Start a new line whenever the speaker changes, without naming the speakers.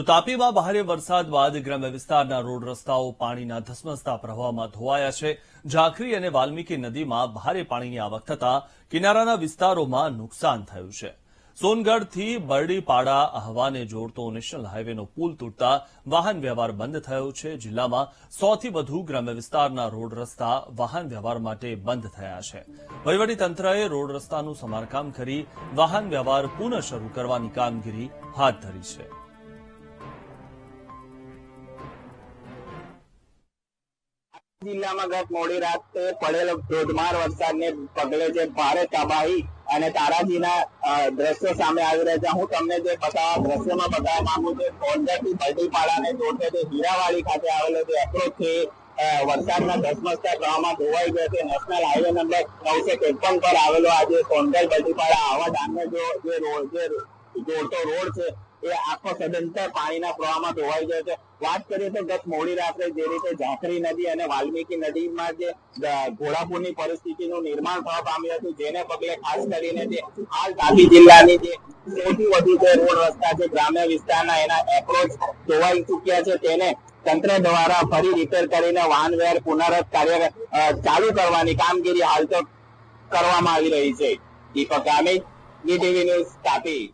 તો તાપીમાં ભારે વરસાદ બાદ ગ્રામ્ય વિસ્તારના રોડ રસ્તાઓ પાણીના ધસમસતા પ્રવાહમાં ધોવાયા છે. ઝાંખરી અને વાલ્મીકી નદીમાં ભારે પાણીની આવક થતા કિનારાના વિસ્તારોમાં નુકસાન થયું છે. સોનગઢથી બરડીપાડા આહવાને જોડતો નેશનલ હાઈવેનો પુલ તૂટતા વાહન વ્યવહાર બંધ થયો છે. જિલ્લામાં સૌથી વધુ ગ્રામ્ય વિસ્તારના રોડ રસ્તા વાહન વ્યવહાર માટે બંધ થયા છે. વહીવટીતંત્રએ રોડ રસ્તાનું સમારકામ કરી વાહન વ્યવહાર પુનઃ શરૂ કરવાની કામગીરી હાથ ધરી છે.
જિલ્લામાં ગત મોડી રાતે પડેલો ધોધમાર વરસાદને પગલે જે ભારે તબાહી અને તારાજીના દ્રશ્યો સામે આવી રહ્યા છે. હું તમને જે બતાવવા, દ્રશ્યોમાં બતાવવા માંગુ છું કોંઢેથી બરડીપાડાને જોડતો જે હીરાવાડી ખાતે આવેલો જે એપ્રોચ છે વરસાદના ધસમસતા પ્રવાહમાં ધોવાઈ ગયો છે. નેશનલ હાઈવે નંબર નવસો ત્રેપન પર આવેલો આજે કોંઢેલ બરડીપાડા આવા ડાંગર જે રોડ, જે જોડતો રોડ છે એ આખો સદંતર પાણીના પ્રવાહમાં ધોવાઈ ગયો છે. વાત કરીએ તો ગત મોડી રાત્રે જે રીતે ઝાંખરી નદી અને વાલ્મીકી નદીમાં જે ઘોડાપુરની પરિસ્થિતિનું નિર્માણ થવા પામ્યું હતું, જેને પગલે ખાસ કરીને જે હાલ તાપી જિલ્લાની જે સૌથી વધુ જે રોડ રસ્તા છે, ગ્રામ્ય વિસ્તારના એના એપ્રોચ ધોવાઈ ચૂક્યા છે. તેને તંત્ર દ્વારા ફરી રિપેર કરીને વાહન વ્યવહાર પુનરત કાર્ય ચાલુ કરવાની કામગીરી હાલ તો કરવામાં આવી રહી છે. Deepak Gamit TV news Tapi.